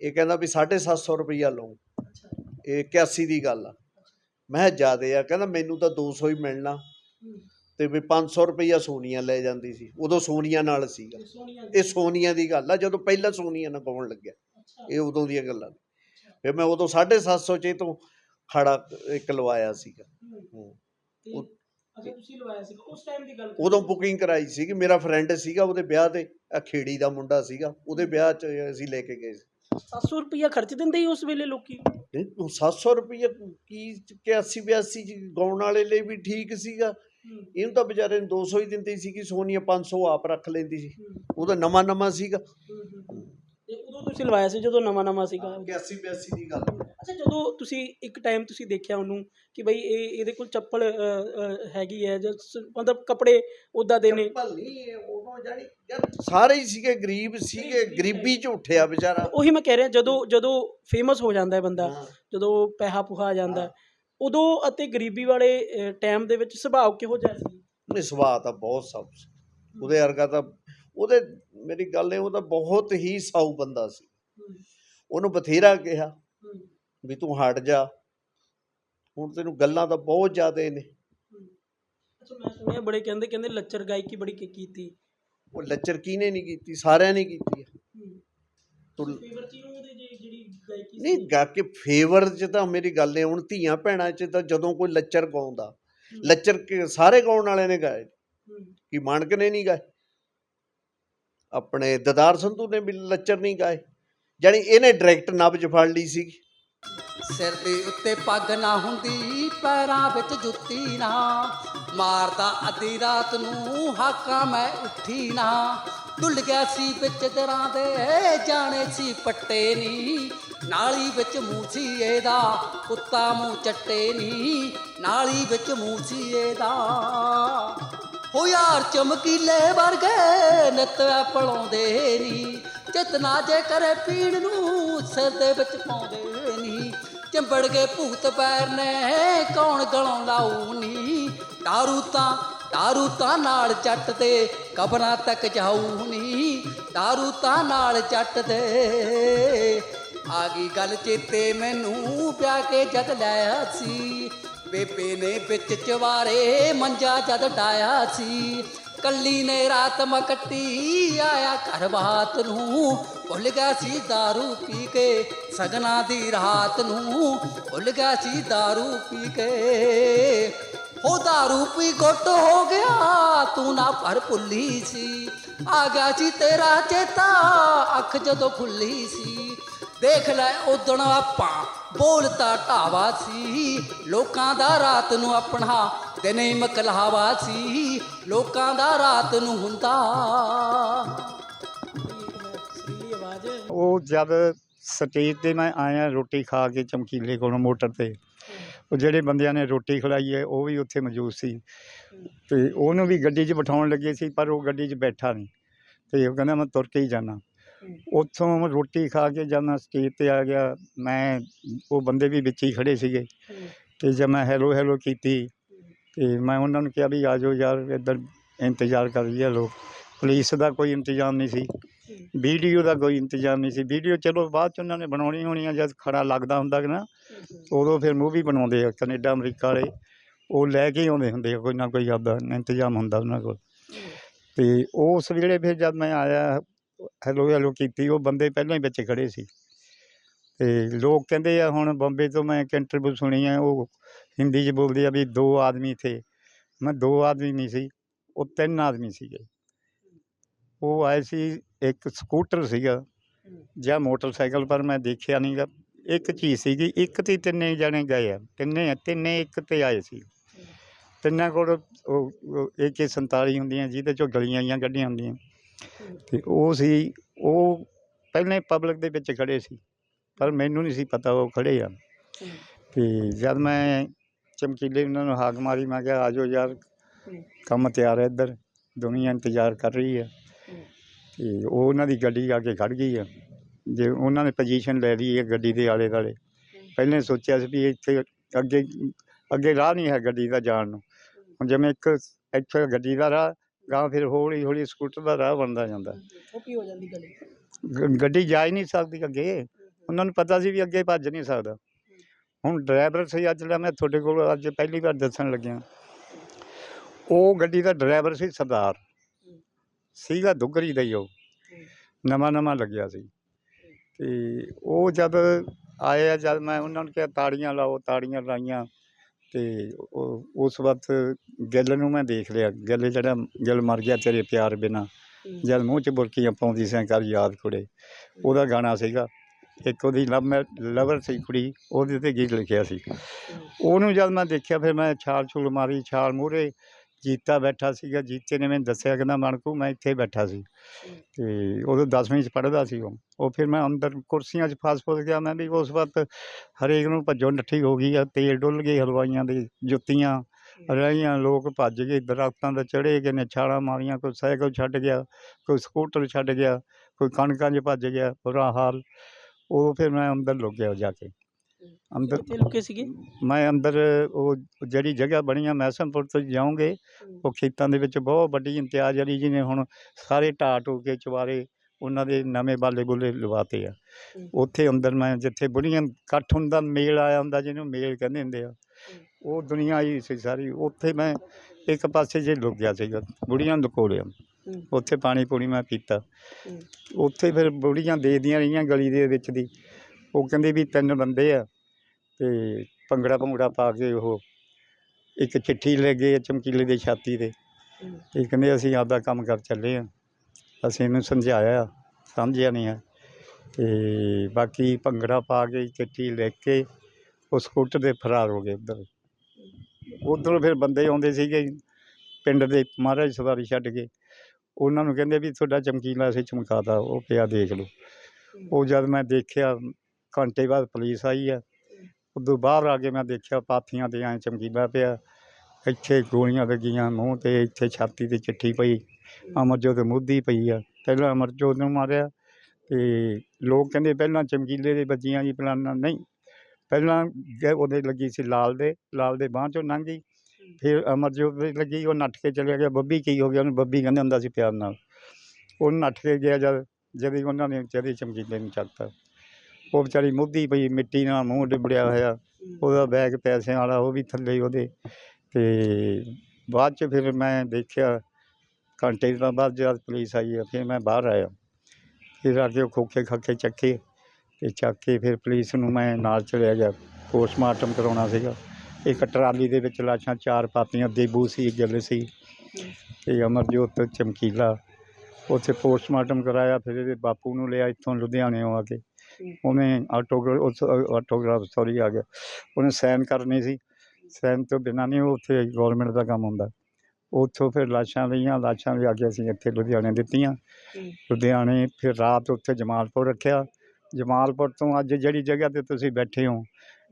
ਇਹ ਕਹਿੰਦਾ ਵੀ 750 ਰੁਪਈਆ ਅੱਛਾ। ਇਹ 81 ਦੀ ਗੱਲ ਆ। ਮੈਂ ਜ਼ਿਆਦੇ ਆ। ਕਹਿੰਦਾ ਮੈਨੂੰ ਤਾਂ 200 ਹੀ ਮਿਲਣਾ। ਤੇ ਵੀ 500 ਰੁਪਈਆ ਸੋਨੀਆ ਲੈ ਜਾਂਦੀ ਸੀ ਉਦੋਂ ਸੋਨੀਆ ਨਾਲ ਸੀਗਾ। ਸੋਨੀਆ ਇਹ ਸੋਨੀਆ ਦੀ ਗੱਲ ਆ ਜਦੋਂ ਪਹਿਲਾਂ ਸੋਨੀਆ ਨਾਲ ਗਾਉਣ ਲੱਗਿਆ ਇਹ ਉਦੋਂ ਦੀਆਂ ਗੱਲਾਂ ਨੇ। ਫਿਰ ਮੈਂ ਉਦੋਂ 750 ਚ ਇਹ ਤੋਂ ਖੜਾ ਇੱਕ ਲਵਾਇਆ ਸੀਗਾ। ਹੂੰ। ਹੂੰ। ਅੱਛਾ ਤੁਸੀਂ ਲਵਾਇਆ ਸੀਗਾ ਉਸ ਟਾਈਮ ਦੀ ਗੱਲ ਉਦੋਂ ਬੁਕਿੰਗ ਕਰਾਈ ਸੀਗੀ ਮੇਰਾ ਫਰੈਂਡ ਸੀਗਾ ਉਹਦੇ ਵਿਆਹ ਤੇ ਆ ਖੇੜੀ ਦਾ ਮੁੰਡਾ ਸੀਗਾ ਉਹਦੇ ਵਿਆਹ 'ਚ ਅਸੀਂ ਲੈ ਕੇ ਗਏ ਸੀ। 700 ਰੁਪਇਆ ਖਰਚ ਦਿੰਦੇ ਸੀ ਉਸ ਵੇਲੇ ਲੋਕੀ? ਨਹੀਂ, ਉਹ 700 ਰੁਪਏ ਕੀ 81 82 ਚ ਗਾਉਣ ਵਾਲੇ ਲਈ ਵੀ ਠੀਕ ਸੀਗਾ ਹੂੰ, ਇਹਨੂੰ ਤਾਂ ਵਿਚਾਰੇ ਨੂੰ 200 ਹੀ ਦਿੰਦੀ ਸੀਗੀ ਸੋਨੀਆ 500 ਆਪ ਰੱਖ ਲੈਂਦੀ ਸੀ। ਉਹਦਾ ਨਵਾਂ ਨਵਾਂ ਸੀਗਾ। ਤੇ ਉਦੋਂ ਤੁਸੀਂ ਲਵਾਇਆ ਸੀ ਜਦੋਂ ਨਵਾਂ ਨਵਾਂ ਸੀਗਾ? 81 82 ਦੀ ਗੱਲ ਅੱਛਾ ਜਦੋਂ ਤੁਸੀਂ ਇੱਕ ਟਾਈਮ ਤੁਸੀਂ ਦੇਖਿਆ ਉਹਨੂੰ ਕਿ ਬਈ ਇਹ ਇਹਦੇ ਕੋਲ ਚੱਪਲ ਹੈਗੀ ਹੈ ਜਾਂ ਸ- ਮਤਲਬ ਕੱਪੜੇ ਉਦਾਂ ਦੇ ਨੇ? ਚੱਪਲ ਨਹੀਂ ਉਦੋਂ ਜਾਨੀ ਸਾਰੇ ਹੀ ਸੀਗੇ ਗਰੀਬ ਸੀਗੇ ਗਰੀਬੀ ਚ ਉੱਠਿਆ ਵਿਚਾਰਾ। ਉਹੀ ਮੈਂ ਕਹਿ ਰਿਹਾ ਜਦੋਂ ਜਦੋਂ ਫੇਮਸ ਹੋ ਜਾਂਦਾ ਹੈ ਬੰਦਾ ਹਾਂ। ਜਦੋਂ ਪੈਸਾ ਪੁਹਾ ਜਾਂਦਾ ਹੈ, ਉਦੋਂ ਅਤੇ ਗਰੀਬੀ ਵਾਲੇ ਟਾਈਮ ਦੇ ਵਿੱਚ ਸੁਭਾਅ ਕਿਹੋ ਜਿਹਾ ਸੀ? ਉਹਨੇ ਸੁਭਾਅ ਤਾਂ ਬਹੁਤ ਸਾਊ ਸੀ। ਉਹਦੇ ਵਰਗਾ ਤਾਂ ਉਹਦੇ ਮੇਰੀ ਗੱਲ ਇਹ ਉਹ ਤਾਂ ਬਹੁਤ ਹੀ ਸਾਊ ਬੰਦਾ ਸੀ। ਹੂੰ, ਉਹਨੂੰ ਬਥੇਰਾ ਕਿਹਾ ਹੂੰ, ਵੀ ਤੂੰ ਹਟ ਜਾ। ਹੁਣ ਤੈਨੂੰ ਗੱਲਾਂ ਤਾਂ ਬਹੁਤ ਜ਼ਿਆਦੇ ਨੇ। ਹੂੰ। ਅੱਛਾ ਮੈਂ ਸੁਣਿਆ ਬੜੇ ਕਹਿੰਦੇ ਕਹਿੰਦੇ ਲੱਚਰ ਗਾਇਕੀ ਬੜੀ ਕੀਤੀ। ਉਹ ਲੱਚਰ ਕਿਹਨੇ ਨਹੀਂ ਕੀਤੀ? ਸਾਰਿਆਂ ਨੇ ਕੀਤੀ ਆ। ਤੂੰ ਫੇਵਰ ਚੀ ਨੂੰ ਉਹਦੇ ਜੇ- ਜਿਹੜੀ ਗਾਇਕੀ ਸੀ? ਨਹੀਂ ਗਾ ਕੇ ਫੇਵਰ ਚ ਤਾਂ ਮੇਰੀ ਗੱਲ ਇਹ ਹੁਣ ਧੀਆਂ ਭੈਣਾਂ ਚ ਤਾਂ ਜਦੋਂ ਕੋਈ ਲੱਚਰ ਗਾਉਂਦਾ ਲੱਚਰ ਸਾਰੇ ਗਾਉਣ ਵਾਲਿਆਂ ਨੇ ਗਾਏ। ਕੀ ਮਾਨਕ ਨੇ ਨਹੀਂ ਗਾਏ? ਆਪਣੇ ਦਦਾਰ ਸੰਧੂ ਨੇ ਵੀ ਲੱਚਰ ਨਹੀਂ ਗਾਏ। ਜਾਣੀ ਇਹਨੇ ਡਾਇਰੈਕਟ ਨਬਜ ਫੜ ਲਈ ਸੀ ਸਿਰ ਦੇ ਉੱਤੇ ਪੱਗ ਨਾ ਹੁੰਦੀ ਪੈਰਾਂ ਵਿੱਚ ਜੁੱਤੀ ਨਾ। ਮਾਰਦਾ ਅੱਧੀ ਰਾਤ ਨੂੰ ਹਾਕਾਂ ਮੈਂ ਉੱਠੀ ਨਾ। ਡੁੱਲ ਗਿਆ ਸੀ ਵਿੱਚ ਦਰਾਂ ਦੇ ਜਾਣੇ ਸੀ ਪੱਟੇ ਨੀ ਨਾਲੀ ਵਿੱਚ ਮੂੰਹ ਸੀ ਕੁੱਤਾ ਮੂੰਹ ਚੱਟੇ ਨੀ ਨਾਲੀ ਵਿੱਚ ਮੂੰਹ ਸੀ ਹੋ ਯਾਰ ਚਮਕੀਲੇ ਵਰਗੇ ਨਿੱਤ ਪਲਾਉਂਦੇ ਨੀ ਚਿਤਨਾ ਜੇ ਕਰੇ ਪੀੜ ਨੂੰ ਸਿਰ ਦੇ ਵਿੱਚ ਪਾਉਂਦੇ ਨੀ ਚੰਬੜ ਗਏ ਭੂਤ ਪੈਰ ਨੇ ਕੌਣ ਗਲੋਂ ਲਾਊ ਨੀ ਦਾਰੂ ਤਾਂ दारू ਤਾਂ ਨਾਲ ਜੱਟ ਤੇ ਕਬਰਾਂ ਤੱਕ ਜਾਊ ਨੀ दारू ਤਾਂ ਨਾਲ ਜੱਟ ਦੇ ਆ ਗਈ ਗੱਲ ਚੇਤੇ ਮੈਨੂੰ ਪਿਆ ਕੇ ਜਦ ਲਾਇਆ ਸੀ ਬੇਬੇ ਨੇ ਵਿੱਚ ਚਵਾਰੇ ਮੰਜਾ ਜਦ ਡਾਇਆ ਸੀ ਕੱਲੀ ਨੇ ਰਾਤ ਮਕੱਟੀ ਆਇਆ ਘਰ ਬਾਤ ਨੂੰ ਭੁੱਲ ਗਿਆ ਸੀ दारू ਪੀ ਕੇ ਸਗਨਾ ਦੀ ਰਾਤ ਨੂੰ ਭੁੱਲ ਗਿਆ ਸੀ दारू ਪੀ ਕੇ ਉਹਦਾ ਰੂਪ ਪੀ ਗੁੱਟ ਹੋ ਗਿਆ। ਤੂੰ ਨਾ ਭਰ ਭੁੱਲੀ ਸੀ। ਆ ਗਿਆ ਸੀ ਤੇਰਾ ਚੇਤਾ। ਅੱਖ ਜਦੋਂ ਖੁੱਲੀ ਸੀ। ਦੇਖ ਲੈ ਉਦਣ ਆਪਾਂ ਬੋਲਤਾ ਢਾਵਾ ਸੀ। ਲੋਕਾਂ ਦਾ ਰਾਤ ਨੂੰ ਆਪਣਾ ਦਿਨੇ ਮਕਲਾਵਾ ਸੀ। ਲੋਕਾਂ ਦਾ ਰਾਤ ਨੂੰ ਹੁੰਦਾ। ਉਹ ਜਦ ਸਟੇਜ ਤੇ ਮੈਂ ਆਇਆ ਰੋਟੀ ਖਾ ਕੇ ਚਮਕੀਲੇ ਕੋਲੋਂ ਮੋਟਰ ਤੇ। ਉਹ ਜਿਹੜੇ ਬੰਦਿਆਂ ਨੇ ਰੋਟੀ ਖਿਲਾਈ ਹੈ ਉਹ ਵੀ ਉੱਥੇ ਮੌਜੂਦ ਸੀ। ਤੇ ਉਹਨੂੰ ਵੀ ਗੱਡੀ 'ਚ ਬਿਠਾਉਣ ਲੱਗੇ ਸੀ ਪਰ ਉਹ ਗੱਡੀ 'ਚ ਬੈਠਾ ਨਹੀਂ। ਤੇ ਉਹ ਕਹਿੰਦਾ ਮੈਂ ਤੁਰ ਕੇ ਹੀ ਜਾਣਾ ਉੱਥੋਂ ਰੋਟੀ ਖਾ ਕੇ ਜਦ ਮੈਂ ਸਟੇਜ ਤੇ ਆ ਗਿਆ ਮੈਂ ਉਹ ਬੰਦੇ ਵੀ ਵਿੱਚ ਹੀ ਖੜੇ ਸੀਗੇ। ਤੇ ਜਦ ਮੈਂ ਹੈਲੋ ਹੈਲੋ ਕੀਤੀ ਤੇ ਮੈਂ ਉਹਨਾਂ ਨੂੰ ਕਿਹਾ ਵੀ ਆ ਜਾਓ ਯਾਰ ਇੱਧਰ ਇੰਤਜ਼ਾਰ ਕਰ ਰਹੀ ਹੈ ਲੋਕ। ਪੁਲਿਸ ਦਾ ਕੋਈ ਇੰਤਜ਼ਾਮ ਨਹੀਂ ਸੀ। ਵੀਡੀਓ ਦਾ ਕੋਈ ਇੰਤਜ਼ਾਮ ਨਹੀਂ ਸੀ। ਵੀਡੀਓ ਚਲੋ ਬਾਅਦ ਚ ਉਹਨਾਂ ਨੇ ਬਣਾਉਣੀ ਹੋਣੀ ਆ, ਜਦ ਖੜਾ ਲੱਗਦਾ ਹੁੰਦਾ ਕਿ ਨਾ, ਉਦੋਂ ਫਿਰ ਮੂਵੀ ਬਣਾਉਂਦੇ ਆ ਕੈਨੇਡਾ, ਅਮਰੀਕਾ ਵਾਲੇ। ਉਹ ਲੈ ਕੇ ਆਉਂਦੇ ਹੁੰਦੇ ਆ, ਕੋਈ ਨਾ ਕੋਈ ਆਪਦਾ ਇੰਤਜ਼ਾਮ ਹੁੰਦਾ ਉਹਨਾਂ ਕੋਲ। ਤੇ ਉਸ ਵੇਲੇ ਫਿਰ ਜਦ ਮੈਂ ਆਇਆ ਹੈਲੋ ਹੈਲੋ ਕੀਤੀ, ਉਹ ਬੰਦੇ ਪਹਿਲਾਂ ਹੀ ਵਿੱਚ ਖੜੇ ਸੀ। ਤੇ ਲੋਕ ਕਹਿੰਦੇ ਆ, ਹੁਣ ਬੰਬੇ ਤੋਂ ਮੈਂ ਇੱਕ ਇੰਟਰਵਿਊ ਸੁਣੀ ਆ, ਉਹ ਹਿੰਦੀ 'ਚ ਬੋਲਦੇ ਆ ਵੀ ਦੋ ਆਦਮੀ ਥੇ। ਮੈਂ ਦੋ ਆਦਮੀ ਨਹੀਂ ਸੀ, ਉਹ ਤਿੰਨ ਆਦਮੀ ਸੀਗੇ। ਉਹ ਆਏ ਸੀ ਇੱਕ ਸਕੂਟਰ ਸੀਗਾ ਜਾਂ ਮੋਟਰਸਾਈਕਲ ਪਰ ਮੈਂ ਦੇਖਿਆ ਨਹੀਂਗਾ ਇੱਕ ਚੀਜ਼ ਸੀਗੀ ਇੱਕ ਤੇ ਤਿੰਨੇ ਜਣੇ ਗਏ ਆ। ਤਿੰਨੇ ਤਿੰਨੇ ਇੱਕ ਤੇ ਆਏ ਸੀ। ਤਿੰਨਾਂ ਕੋਲ ਉਹ ਏਕੇ 47 ਹੁੰਦੀਆਂ ਜਿਹਦੇ ਚੋਂ ਗਲੀਆਂ ਜਾਂ ਗੱਡੀਆਂ ਹੁੰਦੀਆਂ। ਤੇ ਉਹ ਸੀ ਉਹ ਪਹਿਲੇ ਪਬਲਿਕ ਦੇ ਵਿੱਚ ਖੜੇ ਸੀ ਪਰ ਮੈਨੂੰ ਨਹੀਂ ਸੀ ਪਤਾ ਉਹ ਖੜੇ ਆ। ਤੇ ਜਦ ਮੈਂ ਚਮਕੀਲੇ ਉਹਨਾਂ ਨੂੰ ਹਾਕ ਮਾਰੀ ਮੈਂ ਕਿਹਾ ਆਜੋ ਯਾਰ ਕੰਮ ਤਿਆਰ ਹੈ ਇੱਧਰ ਦੁਨੀਆ ਇੰਤਜ਼ਾਰ ਕਰ ਰਹੀ ਹੈ ਤੇ ਉਹ ਉਹਨਾਂ ਦੀ ਗੱਡੀ ਆ ਕੇ ਖੜ ਗਈ ਆ। ਜੇ ਉਹਨਾਂ ਨੇ ਪੋਜੀਸ਼ਨ ਲੈ ਲਈ ਹੈ ਗੱਡੀ ਦੇ ਆਲੇ ਦੁਆਲੇ ਪਹਿਲੇ ਸੋਚਿਆ ਸੀ ਵੀ ਇੱਥੇ ਅੱਗੇ ਅੱਗੇ ਰਾਹ ਨਹੀਂ ਹੈ ਗੱਡੀ ਦਾ ਜਾਣ ਨੂੰ। ਹੁਣ ਜਿਵੇਂ ਇੱਕ ਇੱਥੇ ਗੱਡੀ ਦਾ ਰਾਹ ਗਾਂ ਫਿਰ ਹੌਲੀ ਹੌਲੀ ਸਕੂਟਰ ਦਾ ਰਾਹ ਬਣਦਾ ਜਾਂਦਾ। ਉਹ ਕੀ ਹੋ ਜਾਂਦੀ ਗੱਲ। ਗ- ਗੱਡੀ ਜਾ ਹੀ ਨਹੀਂ ਸਕਦੀ ਅੱਗੇ। ਉਹਨਾਂ ਨੂੰ ਪਤਾ ਸੀ ਵੀ ਅੱਗੇ ਭੱਜ ਨਹੀਂ ਸਕਦਾ। ਹੁਣ ਡਰਾਈਵਰ ਸੀ ਅੱਜ ਲੈ ਮੈਂ ਤੁਹਾਡੇ ਕੋਲ ਅੱਜ ਪਹਿਲੀ ਵਾਰ ਦੱਸਣ ਲੱਗਿਆ। ਉਹ ਗੱਡੀ ਦਾ ਡਰਾਈਵਰ ਸੀ ਸਰਦਾਰ। ਸੀਗਾ ਦੁੱਗਰੀ ਦਾ ਹੀ ਉਹ। ਨਵਾਂ ਨਵਾਂ ਲੱਗਿਆ ਸੀ। ਤੇ ਉਹ ਜਦ ਆਏ ਆ ਜਦ ਮੈਂ ਉਹਨਾਂ ਨੂੰ ਕਿਹਾ ਤਾੜੀਆਂ ਲਾਓ ਤਾੜੀਆਂ ਲਾਈਆਂ ਤੇ ਉਸ ਵਕਤ ਗਿੱਲ ਨੂੰ ਮੈਂ ਦੇਖ ਲਿਆ। ਗਿੱਲ ਜਿਹੜਾ ਗਿੱਲ ਮਰ ਗਿਆ ਤੇਰੇ ਪਿਆਰ ਬਿਨਾ। ਜਦ ਮੂੰਹ 'ਚ ਬੁਰਕੀਆਂ ਪਾਉਂਦੀ ਸੀ ਕਰ ਯਾਦ ਕੁੜੇ। ਉਹਦਾ ਗਾਣਾ ਸੀਗਾ। ਇੱਕ ਉਹਦੀ ਲਵ ਮੈ ਲਵਰ ਸੀ ਕੁੜੀ ਉਹਦੇ ਤੇ ਗੀਤ ਲਿਖਿਆ ਸੀ। ਉਹਨੂੰ ਜਦ ਮੈਂ ਦੇਖਿਆ ਫਿਰ ਮੈਂ ਛਾਲ ਛੂਲ ਮਾਰੀ ਛਾਲ ਮੂਹਰੇ। ਜੀਤਾ ਬੈਠਾ ਸੀਗਾ, ਜੀਤੇ ਨੇ ਮੈਨੂੰ ਦੱਸਿਆ ਕਹਿੰਦਾ ਮਣਕੂ ਮੈਂ ਇੱਥੇ ਬੈਠਾ ਸੀ। ਤੇ ਉਦੋਂ 10ਵੀਂ 'ਚ ਪੜ੍ਹਦਾ ਸੀ ਉਹ। ਉਹ ਫਿਰ ਮੈਂ ਅੰਦਰ ਕੁਰਸੀਆਂ 'ਚ ਫਸ ਫੁਸ ਗਿਆ, ਮੈਂ ਵੀ ਉਸ ਵਕਤ ਹਰੇਕ ਨੂੰ ਭੱਜੋ ਨੱਠੀ ਹੋ ਗਈ ਆ, ਤੇਲ ਡੁੱਲ ਗਈ ਹਲਵਾਈਆਂ ਦੀ ਜੁੱਤੀਆਂ, ਰਹੀਆਂ ਲੋਕ ਭੱਜ ਗਏ, ਦਰਖਤਾਂ ਤੇ ਚੜ੍ਹੇ ਗਏ ਨੇ, ਛਾਲਾਂ ਮਾਰੀਆਂ, ਕੋਈ ਸਾਈਕਲ ਛੱਡ ਗਿਆ, ਕੋਈ ਸਕੂਟਰ ਛੱਡ ਗਿਆ, ਕੋਈ ਕਣਕਾਂ 'ਚ ਭੱਜ ਗਿਆ, ਬੁਰਾ ਹਾਲ। ਉਹ ਫਿਰ ਮੈਂ ਅੰਦਰ ਲੁਕ ਗਿਆ ਜਾ ਕੇ। ਅੰਦਰ ਕਿੱਥੇ ਲੁਕੇ ਸੀਗੇ? ਮੈਂ ਅੰਦਰ ਉਹ ਜਿਹੜੀ ਜਗ੍ਹਾ ਬਣੀ ਆ ਮੈਸਮਪੁਰ ਤੋਂ ਜਾਓਗੇ ਉਹ ਖੇਤਾਂ ਦੇ ਵਿੱਚ ਬਹੁਤ ਵੱਡੀ ਇੰਤਿਆਜ਼ ਅਲੀ ਜੀ ਨੇ ਹੁਣ ਸਾਰੇ ਢਾਹ ਢੂ ਕੇ ਚਵਾਰੇ ਉਹਨਾਂ ਦੇ ਨਵੇਂ ਬਾਲੇ ਬੁੱਲੇ ਲਵਾਤੇ ਆ। ਉੱਥੇ ਅੰਦਰ ਮੈਂ ਜਿੱਥੇ ਬੁੜੀਆਂ ਇਕੱਠ ਹੁੰਦਾ ਮੇਲ ਆਇਆ ਹੁੰਦਾ ਜਿਹਨੂੰ ਮੇਲ ਕਹਿੰਦੇ ਹੁੰਦੇ ਆ। ਉਹ ਦੁਨੀਆ ਆਈ ਸੀ ਸਾਰੀ ਉੱਥੇ ਮੈਂ ਇੱਕ ਪਾਸੇ ਜੇ ਲੁਕ ਗਿਆ ਸੀਗਾ ਬੁੜੀਆਂ ਨੂੰ ਲੁਕੋ ਲਿਆ ਉੱਥੇ ਪਾਣੀ ਪੂਣੀ ਮੈਂ ਪੀਤਾ। ਉੱਥੇ ਫਿਰ ਬੁੜੀਆਂ ਦੇਖਦੀਆਂ ਰਹੀਆਂ ਗਲੀ ਦੇ ਵਿੱਚ ਦੀ। ਉਹ ਕਹਿੰਦੇ ਵੀ ਤਿੰਨ ਬੰਦੇ ਆ ਤੇ ਭੰਗੜਾ ਭੰਗੜਾ ਪਾ ਕੇ ਉਹ ਇੱਕ ਚਿੱਠੀ ਲੈ ਗਏ ਚਮਕੀਲੇ ਦੀ ਛਾਤੀ ਤੇ। ਤੇ ਕਹਿੰਦੇ ਅਸੀਂ ਆਪਦਾ ਕੰਮ ਕਰ ਚੱਲੇ ਆ। ਅਸੀਂ ਇਹਨੂੰ ਸਮਝਾਇਆ, ਸਮਝਿਆ ਨਹੀਂ ਆ। ਤੇ ਬਾਕੀ ਭੰਗੜਾ ਪਾ ਕੇ ਚਿੱਠੀ ਲਿਖ ਕੇ ਉਹ ਸਕੂਟਰ ਦੇ ਫਰਾਰ ਹੋ ਗਏ ਉੱਧਰ। ਉੱਧਰੋਂ ਫਿਰ ਬੰਦੇ ਆਉਂਦੇ ਸੀਗੇ ਪਿੰਡ ਦੇ, ਮਹਾਰਾਜ ਸਵਾਰੀ ਛੱਡ ਕੇ। ਉਹਨਾਂ ਨੂੰ ਕਹਿੰਦੇ ਵੀ ਤੁਹਾਡਾ ਚਮਕੀਲਾ ਅਸੀਂ ਚਮਕਾਤਾ, ਉਹ ਪਿਆ ਦੇਖ ਲਓ। ਉਹ ਜਦ ਮੈਂ ਦੇਖਿਆ ਘੰਟੇ ਬਾਅਦ ਪੁਲਿਸ ਆਈ ਆ। ਉਦੋਂ ਬਾਹਰ ਆ ਕੇ ਮੈਂ ਦੇਖਿਆ ਪਾਥੀਆਂ ਤੇ ਐਂ ਚਮਕੀਲਾ ਪਿਆ। ਇੱਥੇ ਗੋਲੀਆਂ ਲੱਗੀਆਂ ਮੂੰਹ ਤੇ ਇੱਥੇ ਛਾਤੀ ਤੇ ਚਿੱਠੀ ਪਈ। ਅਮਰਜੋਤ ਮੁੱਦੀ ਪਈ ਆ। ਪਹਿਲਾਂ ਅਮਰਜੋਤ ਨੂੰ ਮਾਰਿਆ ਤੇ ਲੋਕ ਕਹਿੰਦੇ ਪਹਿਲਾਂ ਚਮਕੀਲੇ ਦੇ ਵੱਜੀਆਂ ਜੀ ਪਲਾਨਾ ਨਹੀਂ, ਪਹਿਲਾਂ ਗ- ਉਹਦੇ ਲੱਗੀ ਸੀ ਲਾਲ ਦੇ ਲਾਲ ਦੇ ਬਾਂਹ ਚੋਂ ਲੰਘ ਗਈ। ਫਿਰ ਅਮਰਜੋਤ ਦੇ ਲੱਗੀ, ਉਹ ਨੱਠ ਕੇ ਚਲਿਆ ਗਿਆ। ਬੱਬੀ ਕੀ ਹੋ ਗਿਆ? ਉਹਨੂੰ ਬੱਬੀ ਕਹਿੰਦੇ ਹੁੰਦਾ ਸੀ ਪਿਆਰ ਨਾਲ। ਉਹ ਨੱਠ ਕੇ ਗਿਆ ਜਦ ਜਦ ਉਹਨਾਂ ਨੇ ਵਿਚਾਰੇ ਚਮਕੀਲੇ ਨੂੰ ਚੱਕਤਾ। ਉਹ ਵਿਚਾਰੀ ਮੁੱਦੀ ਪਈ ਮਿੱਟੀ ਨਾਲ ਮੂੰਹ ਡਿਬੜਿਆ ਹੋਇਆ। ਉਹਦਾ ਬੈਗ ਪੈਸਿਆਂ ਵਾਲਾ, ਉਹ ਵੀ ਥੱਲੇ ਉਹਦੇ। ਤੇ ਬਾਅਦ ਚ ਫਿਰ ਮੈਂ ਦੇਖਿਆ, ਘੰਟੇ ਤੋਂ ਬਾਅਦ ਜਦ ਪੁਲਿਸ ਆਈ ਆ, ਫਿਰ ਮੈਂ ਬਾਹਰ ਆਇਆ। ਫਿਰ ਆ ਕੇ ਉਹ ਖੋਖੇ ਖੱਕੇ ਚੱਕੇ ਤੇ ਚੱਕ ਕੇ ਫਿਰ ਪੁਲਿਸ ਨੂੰ ਮੈਂ ਨਾਲ ਚਲਿਆ ਗਿਆ। ਪੋਸਟਮਾਰਟਮ ਕਰਾਉਣਾ ਸੀਗਾ। ਇੱਕ ਟਰਾਲੀ ਦੇ ਵਿੱਚ ਲਾਸ਼ਾਂ, ਚਾਰ ਪਾਤੀਆਂ ਦੇਬੂ ਸੀ ਗਿੱਲ ਸੀ। ਤੇ ਅਮਰਜੋਤ ਚਮਕੀਲਾ। ਉੱਥੇ ਪੋਸਟਮਾਰਟਮ ਕਰਾਇਆ, ਫਿਰ ਇਹਦੇ ਬਾਪੂ ਨੂੰ ਲਿਆ ਇੱਥੋਂ ਲੁਧਿਆਣਿਓਂ ਆ ਕੇ। ਉਹਨੇ ਆਟੋਗ੍ਰਾਫ ਆਟੋਗ੍ਰਾਫ ਸੌਰੀ ਆ ਗਿਆ। ਉਹਨੇ ਸਾਈਨ ਕਰਨੇ ਸੀ। ਸਾਈਨ ਤੋਂ ਬਿਨਾਂ ਨਹੀਂ ਉਹ ਉੱਥੇ ਗਵਰਨਮੈਂਟ ਦਾ ਕੰਮ ਹੁੰਦਾ। ਉੱਥੋਂ ਫਿਰ ਲਾਸ਼ਾਂ ਲਈਆਂ ਲਾਸ਼ਾਂ ਲਿਆ ਕੇ ਅਸੀਂ ਇੱਥੇ ਲੁਧਿਆਣੇ ਦਿੱਤੀਆਂ। ਲੁਧਿਆਣੇ ਫਿਰ ਰਾਤ ਉੱਥੇ ਜਮਾਲਪੁਰ ਰੱਖਿਆ। ਜਮਾਲਪੁਰ ਤੋਂ ਅੱਜ ਜਿਹੜੀ ਜਗ੍ਹਾ ਤੇ ਤੁਸੀਂ ਬੈਠੇ ਹੋ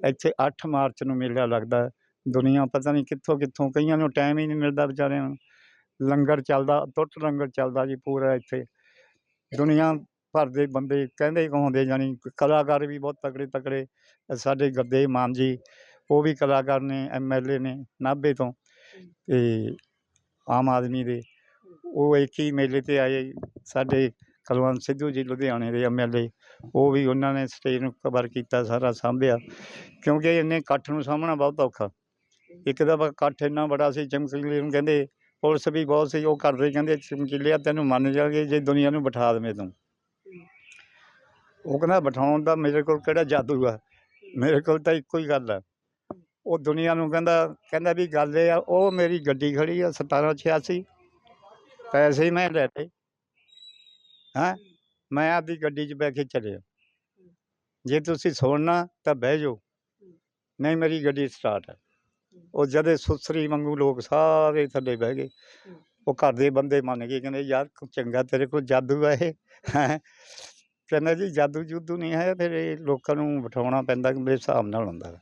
ਇੱਥੇ 8 ਮਾਰਚ ਨੂੰ ਮੇਲਾ ਲੱਗਦਾ। ਦੁਨੀਆ ਪਤਾ ਨਹੀਂ ਕਿੱਥੋਂ ਕਿੱਥੋਂ ਕਈਆਂ ਨੂੰ ਟਾਈਮ ਹੀ ਨਹੀਂ ਮਿਲਦਾ ਵਿਚਾਰਿਆਂ ਨੂੰ। ਲੰਗਰ ਚੱਲਦਾ ਟੁੱਟ ਲੰਗਰ ਚੱਲਦਾ ਜੀ ਪੂਰਾ ਇੱਥੇ। ਦੁਨੀਆ ਭਰ ਦੇ ਬੰਦੇ ਕਹਿੰਦੇ ਕਹਾਉਂਦੇ ਜਾਣੀ ਕਲਾਕਾਰ ਵੀ ਬਹੁਤ ਤਕੜੇ ਤਕੜੇ ਸਾਡੇ ਗੱਦੇ ਮਾਨ ਜੀ ਉਹ ਵੀ ਕਲਾਕਾਰ ਨੇ ਐਮਐਲਏ ਨੇ ਨਾਭੇ ਤੋਂ ਤੇ ਆਮ ਆਦਮੀ ਦੇ। ਉਹ ਇੱਕ ਹੀ ਮੇਲੇ ਤੇ ਆਏ ਸਾਡੇ ਕੁਲਵੰਤ ਸਿੱਧੂ ਜੀ ਲੁਧਿਆਣੇ ਦੇ ਐਮਐਲਏ। ਉਹ ਵੀ ਉਹਨਾਂ ਨੇ ਸਟੇਜ ਨੂੰ ਕਵਰ ਕੀਤਾ ਸਾਰਾ ਸਾਂਭਿਆ। ਕਿਉਂਕਿ ਇੰਨੇ ਇਕੱਠ ਨੂੰ ਸਾਹਮਣਾ ਬਹੁਤ ਔਖਾ। ਇੱਕ ਦਫਾ ਇਕੱਠ ਇੰਨਾ ਬੜਾ ਸੀ ਚਮਕੀਲੇ ਨੂੰ ਕਹਿੰਦੇ ਪੁਲਿਸ ਵੀ ਬਹੁਤ ਸੀ ਉਹ ਕਰਦੇ ਕਹਿੰਦੇ ਚਮਕੀਲਿਆ ਤੈਨੂੰ ਮੰਨ ਜਾਗੇ ਜੇ ਦੁਨੀਆ ਨੂੰ ਬਿਠਾ ਦੇਵੇਂ ਤੂੰ। ਉਹ ਕਹਿੰਦਾ ਬਿਠਾਉਣ ਦਾ ਮੇਰੇ ਕੋਲ ਕਿਹੜਾ ਜਾਦੂ ਆ? ਮੇਰੇ ਕੋਲ ਤਾਂ ਇੱਕੋ ਹੀ ਗੱਲ ਆ। ਉਹ ਦੁਨੀਆ ਨੂੰ ਕਹਿੰਦਾ ਕਹਿੰਦਾ ਵੀ ਗੱਲ ਇਹ ਆ, ਉਹ ਮੇਰੀ ਗੱਡੀ ਖੜੀ ਆ 1786 ਪੈਸੇ ਹੀ ਮੈਂ ਲੈ ਲਏ। ਹੈਂ? ਮੈਂ ਆਪਦੀ ਗੱਡੀ 'ਚ ਬਹਿ ਕੇ ਚੱਲਿਆ। ਜੇ ਤੁਸੀਂ ਸੁਣਨਾ ਤਾਂ ਬਹਿ ਜਾਓ। ਨਹੀਂ, ਮੇਰੀ ਗੱਡੀ ਸਟਾਰਟ ਹੈ ਉਹ ਜਦੇ ਸੁਸਰੀ ਵਾਂਗੂ ਲੋਕ ਸਾਰੇ ਥੱਲੇ ਬਹਿ ਗਏ। ਉਹ ਘਰ ਦੇ ਬੰਦੇ ਮੰਨ ਗਏ, ਕਹਿੰਦੇ, ਯਾਰ ਚੰਗਾ ਤੇਰੇ ਕੋਲ ਜਾਦੂ ਹੈ ਇਹ? ਹੈਂ। ਕਹਿੰਦਾ ਜੀ ਜਾਦੂ ਜੂਦੂ ਨਹੀਂ ਹੈ, ਫਿਰ ਇਹ ਲੋਕਾਂ ਨੂੰ ਬਿਠਾਉਣਾ ਪੈਂਦਾ ਮੇਰੇ ਹਿਸਾਬ ਨਾਲ ਹੁੰਦਾ